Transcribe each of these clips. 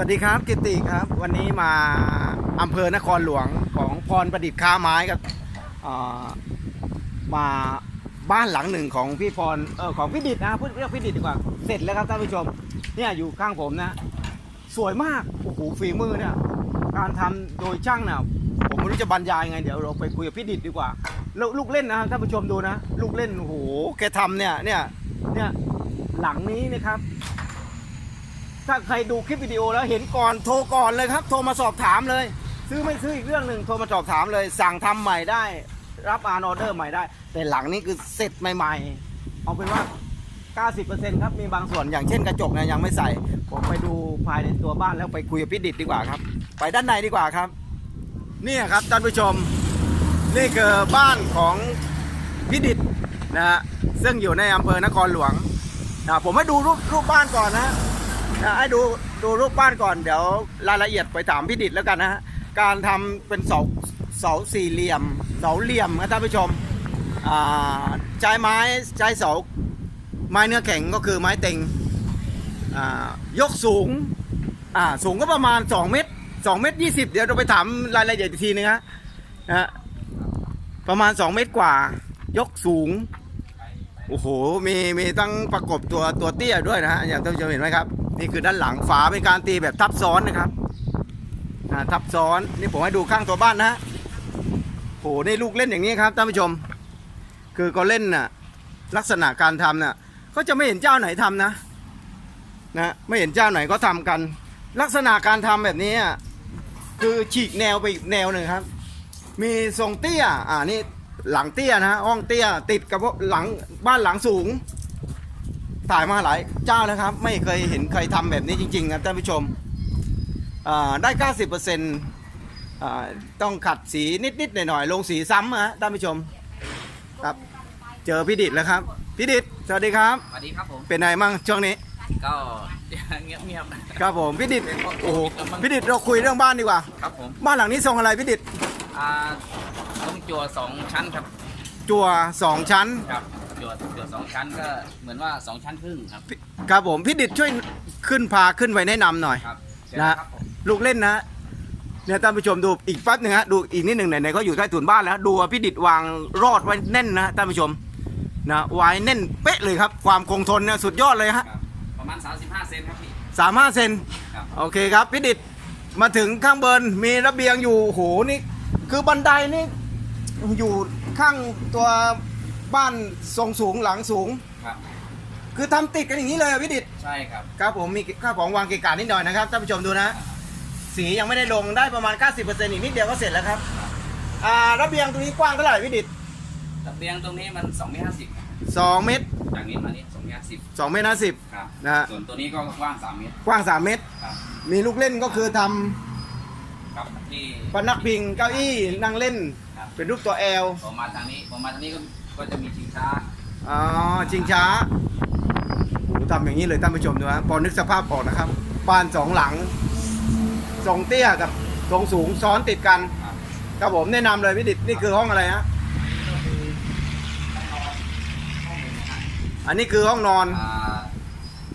สวัสดีครับกิติครับ วันนี้มาอำเภอนครหลวงของพรประดิษฐ์ค้าไม้กับมาบ้านหลังหนึ่งของพี่พรเออของพี่ดิษนะพูดเรียกพี่ดิษดีกว่าเสร็จแล้วครับท่านผู้ชมเนี่ยอยู่ข้างผมนะ สวยมากโอ้โหฝีมือเนี่ยการทำโดยช่างเนี่ยผมไม่รู้จะบรรยายไงเดี๋ยวเราไปคุยกับพี่ดิษดีกว่าแล้วลูกเล่นนะท่านผู้ชมดูนะ ลูกเล่นโอ้โหแกทำเนี่ยเนี่ยเนี่ยหลังนี้นะครับ ถ้าใครดูคลิปวิดีโอแล้วเห็นก่อนโทรก่อนเลยครับ โทรมาสอบถามเลย ซื้อไม่ซื้ออีกเรื่องหนึ่งโทรมาสอบถามเลย สั่งทำใหม่ได้ รับอานออเดอร์ใหม่ได้ แต่หลังนี้คือเสร็จใหม่ ๆ เอาเป็นว่า90%ครับ มีบางส่วนอย่างเช่นกระจกเนะยังไม่ใส่ ผมไปดูภายในตัวบ้านแล้วไปคุยกับพี่ดิดดีกว่าครับ ไปด้านในดีกว่าครับ นี่ครับท่านผู้ชม นี่คือบ้านของพี่ดิดนะฮะซึ่งอยู่ในอำเภอนครหลวงนะผมให้ดูรูปรูปบ้านก่อนนะ นะให้ดูดูรูปบ้านก่อนเดี๋ยวรายละเอียดไปถามพี่ดิดแล้วกันนะฮะการทำเป็นเสาเสาสี่เหลี่ยม เสาเหลี่ยมนะท่านผู้ชมใช้ไม้ใช้เสาไม้เนื้อแข็งก็คือไม้เต็งยกสูงสูงก็ประมาณ 2 เมตร2เมตร20 เดี๋ยวเราไปถามรายละเอียดอีกทีนึงฮะนะประมาณ 2 เมตรกว่า ยกสูง โอ้โห มีมีตั้งประกบตัวตัวเตี้ยด้วยนะฮะ อย่างท่านผู้ชมเห็นไหมครับ นี่คือด้านหลังฝาเป็นการตีแบบทับซ้อนนะครับทับซ้อนนี่ผมให้ดูข้างตัวบ้านนะฮะโหนี่ลูกเล่นอย่างนี้ครับท่านผู้ชม คือก็เล่นน่ะลักษณะการทำน่ะก็จะไม่เห็นเจ้าไหนทำนะนะไม่เห็นเจ้าไหนก็ทำกัน ลักษณะการทำแบบนี้คือฉีกแนวไปอีกแนวหนึ่งครับ มีทรงเตี้ยอ่านี่หลังเตี้ยนะฮะห้องเตี้ยติดกับหลังบ้านหลังสูง ถ่ายมาหลายเจ้านะครับ ไม่เคยเห็นใครทำแบบนี้จริง ๆ ครับท่านผู้ชมอ่าได้ 90%อ่าต้องขัดสีนิดๆหน่อยๆลงสีซ้ำฮะท่านผู้ชมครับ เจอพี่ดิดแล้วครับพี่ดิดสวัสดีครับสวัสดีครับผมเป็นไงมั่งช่วงนี้ก็เงียบเงียบๆนะครับผมพี่ดิดโอ้โหพี่ดิดเราคุยเรื่องบ้านดีกว่าครับผมบ้านหลังนี้ทรงอะไรพี่ดิดอ่าต้องจั่วสองชั้นครับ จั่วสองชั้นครับ จั่วจั่วสองชั้นก็เหมือนว่าสองชั้นครึ่งครับครับผมพี่ดิดช่วยขึ้นพาขึ้นไปแนะนำหน่อย ครับเชิญนะครับผมลูกเล่นนะเนี่ยท่านผู้ชมดูอีกแป๊บหนึ่งฮะดูอีกนิดหนึ่งไหนๆก็อยู่ใต้ถุนบ้านแล้วดูว่าพี่ดิดวางรอดไว้แน่นนะท่านผู้ชมนะไว้แน่นเป๊ะเลยครับ ความคงทนเนี่ยสุดยอดเลยฮะครับ ประมาณ 35 เซนครับพี่ สามห้าเซนครับ โอเคครับพี่ดิดมาถึงข้างบนมีระเบียงอยู่โหนี่ คือบันไดนี่อยู่ข้างตัว บ้านทรงสูงหลังสูง ครับ คือทำติดกันอย่างนี้เลยอะพี่ดิดใช่ครับ ครับผมมีข้าวของวางเกะกะนิดหน่อยนะครับท่านผู้ชมดูนะ สียังไม่ได้ลงได้ประมาณ 90%อีกนิดเดียวก็เสร็จแล้วครับอ่าระเบียงตรงนี้กว้างเท่าไหร่พี่ดิดระเบียงตรงนี้มัน2เมตร50ครับ2เมตรจากนี้มานี่2เมตร50 2เมตรห้าสิบ ครับ นะฮะ ส่วนตัวนี้ก็กว้าง3เมตร กว้าง3เมตร ครับ มีลูกเล่นก็คือทครับที่ำพนักพิงเก้าอี้นั่งเล่น ครับเป็นรูปตัวแอล ผมมาทางนี้ผมมาทางนี้ก็ ก็จะมีชิงช้าอ๋อชิงช้าโอ้โหทำอย่างนี้เลยท่านผู้ชมดูฮะพอนึกสภาพออกนะครับบ้านสองหลังทรงเตี้ยกับทรงสูงซ้อนติดกันครับครับผมแนะนำเลยพี่ดิดนี่คือห้องอะไรฮะอันนี้คือห้องนอน อ่า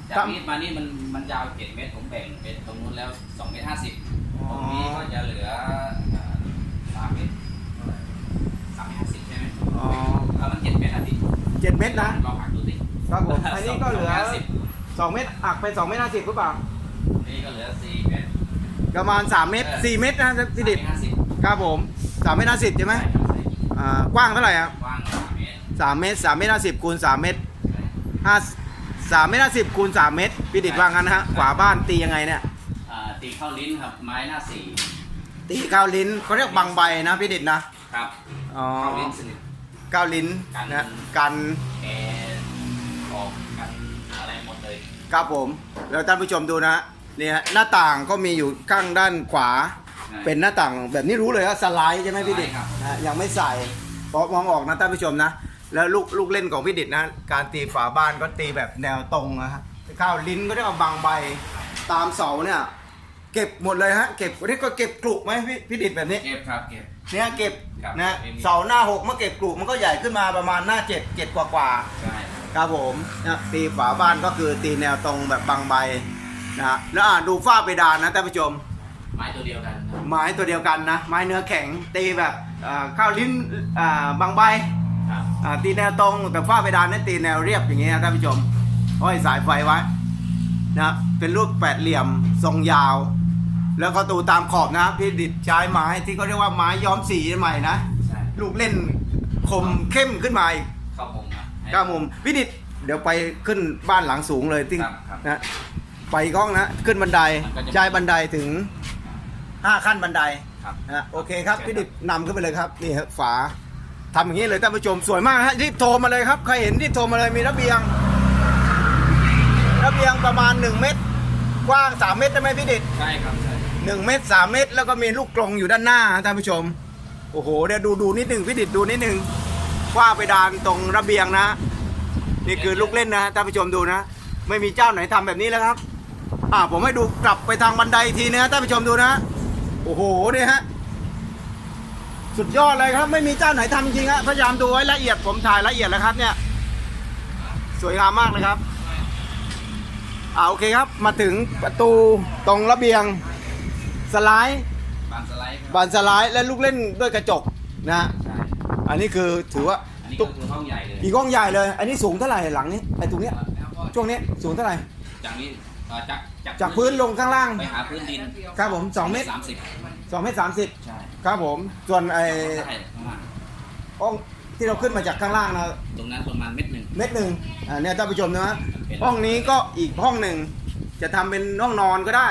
จากนี้มานี่มันมันยาว7เมตรผมแบ่งเป็นตรงนู้นแล้ว2เมตร50อ๋อ ตรงนี้ก็จะเหลือสามเมตรสามเมตรห้าสิบใช่ไหมอ๋อ แล้วมันเจ็ดเมตรห้าสิบเจ็ดเมตรนะลองหักดูสิครับผมอันนี้ก็เหลือสิบสองเมตรอักไปสองเมตรห้าสิบหรือเปล่านี่ก็เหลือสี่เมตรประมาณสามเมตรสี่เมตรนะพี่ดิดห้าสิบครับผมสามเมตรห้าสิบใช่ไหมอ่ากว้างเท่าไหร่ครับกว้างสามเมตรสามเมตรสามเมตรห้าสิบคูณสามเมตรห้าสามเมตรห้าสิบคูณสามเมตรพี่ดิดว่างั้นนะฮะขวาบ้านตียังไงเนี่ย อ่าตีเข้าลิ้นครับไม้หน้าสี่ตีข้าวลิ้นเขาเรียกบังใบนะพี่ดิดนะครับอ๋อ เข้าลิ้นสนิท ก้าวลิ้นกันนะกันแอร์ออกกันอะไรหมดเลยครับผม แล้วท่านผู้ชมดูนะฮะเนี่ยฮะหน้าต่างก็มีอยู่ข้างด้านขวา เป็นหน้าต่างแบบนี้รู้เลยว่าสไลด์ใช่ไหมพี่ดิดสไลด์ครับนะยังไม่ใส่เพราะมองออกนะท่านผู้ชมนะ แล้วลูกลูกเล่นของพี่ดิดนะ การตีฝาบ้านก็ตีแบบแนวตรงนะฮะข้าวลิ้นก็ได้เอาบางใบตามเสาเนี่ย เก็บหมดเลยฮะเก็บวันนี้ก็เก็บกลุไหมพี่พี่ดิดแบบนี้เก็บครับเก็บ เนี่ยเก็บครับนะไม่มี เสาหน้าหกเมื่อเก็บกลุมันก็ใหญ่ขึ้นมาประมาณหน้าเจ็ดเจ็ดกว่ากว่าๆ ใช่ครับผมนะตีฝาบ้านก็คือตีแนวตรงแบบบางใบนะฮะแล้วอ่าดูฝ้าเพดานนะท่านผู้ชม ไม้ตัวเดียวกันครับไม้ตัวเดียวกันนะ ไม้เนื้อแข็งตีแบบอ่าข้าวลิ้นอ่าบางใบครับอ่าตีแนวตรงแต่ฝ้าเพดานนั้นตีแนวเรียบอย่างนี้นะท่านผู้ชมห้อยสายไฟไว้นะเป็นรูปแปดเหลี่ยมทรงยาว แล้วก็ตูตามขอบนะพี่ดิดใช้ไม้ที่เขาเรียกว่าไม้ย้อมสีใหม่นะใช่ลูกเล่นคมเข้มขึ้นมาอีกเข้ามุมครับให้เก้ามุมพี่ดิดเดี๋ยวไปขึ้นบ้านหลังสูงเลยที่ครับครับ นะไปกล้องนะขึ้นบันไดมันก็จะ ใช้บันไดถึงห้าขั้นบันได ครับ นะโอเคครับเชิญพี่ดิบนำขึ้นไปเลยครับนี่ครับฝาทำอย่างนี้เลยท่านผู้ชมสวยมากฮะรีบโทรมาเลยครับใครเห็นรีบโทรมาเลยมีระเบียง ระเบียงประมาณ 1 เมตร กว้าง 3 เมตรได้ไหมพี่ดิดใช่ครับใช่ 1 เมตร3เมตรแล้วก็มีลูกกรงอยู่ด้านหน้าท่านผู้ชม โอ้โหเดี๋ยวดูดูนิดหนึ่งพี่ดิดดูนิดหนึ่งกว้าไปดานตรงระเบียงนะ นี่คือลูกเล่นนะท่านผู้ชมดูนะ ไม่มีเจ้าไหนทำแบบนี้แล้วครับ อ่าผมให้ดูกลับไปทางบันไดทีนะท่านผู้ชมดูนะ โอ้โหเนี่ยฮะสุดยอดเลยครับ ไม่มีเจ้าไหนทำจริงฮะพยายามดูไว้ละเอียดผมถ่ายละเอียดแล้วครับเนี่ยสวยงามมากเลยครับอ่าโอเคครับมาถึงประตูตรงระเบียง สไลด์บานสไลด์ครับบานสไลด์และลูกเล่นด้วยกระจกนะฮะใช่อันนี้คือถือว่าอันนี้ตุก็คือห้องใหญ่เลยอีกห้องใหญ่เลย อันนี้สูงเท่าไหร่หลังนี้ไอ้ตรงเนี้ยแล้วก็ช่วงนี้สูงเท่าไหร่จากนี้เอ่อจากจากพื้นลงข้างล่างไปหาพื้นดินครับผม2เมตรสามสิบ2เมตรสามสิบใช่ครับผม ส่วนไอ้ใช่ข้างล่างห้องที่เราขึ้นมาจากข้างล่างนะตรงนั้นประมาณเม็ดหนึ่ง เม็ดหนึ่งอ่าเนี่ยท่านผู้ชมนะเป็นห้องนี้ก็อีกห้องหนึ่งจะทำเป็นห้องนอนก็ได้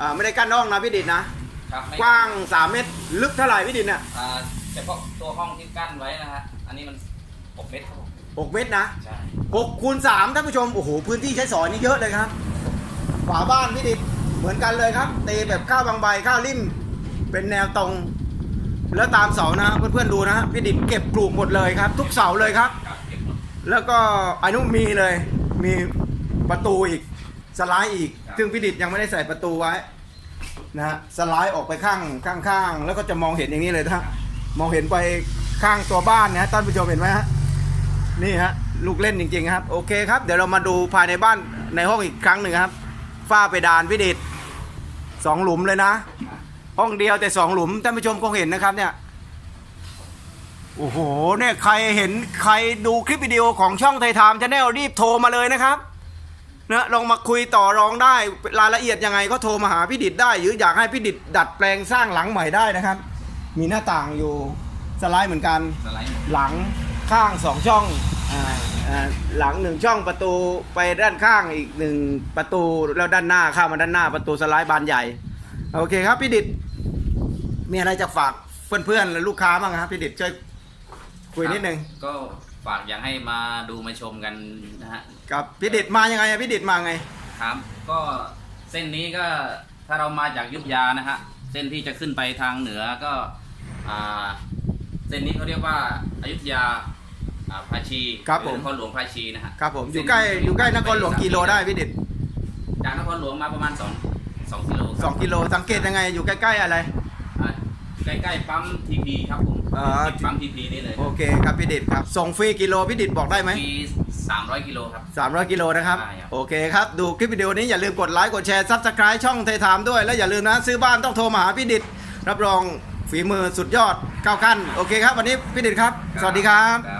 อ่าไม่ได้กั้นห้องนะพี่ดิดนะ ครับไม่กว้าง 3 เมตร ลึกเท่าไหร่พี่ดิดเนี่ยอ่าเฉพาะตัวห้องที่กั้นไว้นะฮะ อันนี้มันหกเมตรครับผม6เมตรนะใช่ 6คูณ3ท่านผู้ชม โอ้โห พื้นที่ใช้สอยนี่เยอะเลยครับ ฝาบ้านพี่ดิดเหมือนกันเลยครับตีแบบข้าวบางใบข้าวริม เป็นแนวตรง แล้วตามเสานะเพื่อนๆดูนะพี่ดิดเก็บปลูกหมดเลยครับ ทุกเสาเลยครับ ครับเก็บหมด แล้วก็อนุมีเลย มีประตูอีก สไลด์อีกครับ ซึ่งพี่ดิดยังไม่ได้ใส่ประตูไว้นะฮะสไลด์ออกไปข้างข้างข้างแล้วก็จะมองเห็นอย่างนี้เลยท่านมองเห็นไปข้างตัวบ้านนะท่านผู้ชมเห็นไหมฮะนี่ฮะลูกเล่นจริงๆครับ โอเคครับ เดี๋ยวเรามาดูภายในบ้านในห้องอีกครั้งหนึ่งครับฝ้าเพดานพี่ดิดสองหลุมเลยนะ ห้องเดียวแต่สองหลุมท่านผู้ชมคงเห็นนะครับเนี่ยโอ้โหเนี่ยใครเห็นใครดูคลิปวิดีโอของช่องไทยไทม์ชาแนลรีบโทรมาเลยนะครับ นะลองมาคุยต่อรองได้รายละเอียดยังไงก็โทรมาหาพี่ดิดได้ หรืออยากให้พี่ดิดดัดแปลงสร้างหลังใหม่ได้นะครับ มีหน้าต่างอยู่สไลด์เหมือนกันสไลด์ หลังข้างสองช่องอ่าอ่าหลังหนึ่งช่องประตูไปด้านข้างอีกหนึ่งประตูแล้วด้านหน้าเข้ามาด้านหน้าประตูสไลด์บานใหญ่โอเคครับพี่ดิดมีอะไรจะฝากเพื่อนๆและลูกค้าบ้างครับพี่ดิดช่วยคุยนิดนึง ก็ ฝากอยากให้มาดูมาชมกันนะฮะกับพี่ดิดมายังไงอะพี่ดิดมาไง ครับก็เส้นนี้ก็ถ้าเรามาจากอยุทธยานะฮะเส้นที่จะขึ้นไปทางเหนือก็อ่าเส้นนี้เขาเรียกว่าอายุทยาอ่าภาชีครับผม หอนครหลวงภาชีนะฮะครับผมอยู่ใกล้อยู่ใกล้นครหลวงกิโลได้พี่ดิดจากนครหลวงมาประมาณ2 2กิโลครับ สองกิโลสังเกตยังไงอยู่ใกล้ๆอะไรอ่า ใกล้ๆปั๊มทีพีครับผมอ่า ติดปั๊มทีพีนี่เลยโอเคครับพี่ดิดครับส่งฟรีกิโลพี่ดิดบอกได้ไหม มี300กิโลครับ 300 กิโลนะครับ ใช่ครับ โอเคครับ ดูคลิปวิดีโอนี้อย่าลืมกดไลค์กดแชร์ซับสไคร b e ช่องไทยไทม์ด้วย แล้วอย่าลืมนะ ซื้อบ้านต้องโทรมาหาพี่ดิดรับรองฝีมือสุดยอดก้าวขั้น โอเคครับ วันนี้พี่ดิดครับ สวัสดีครับ ครับ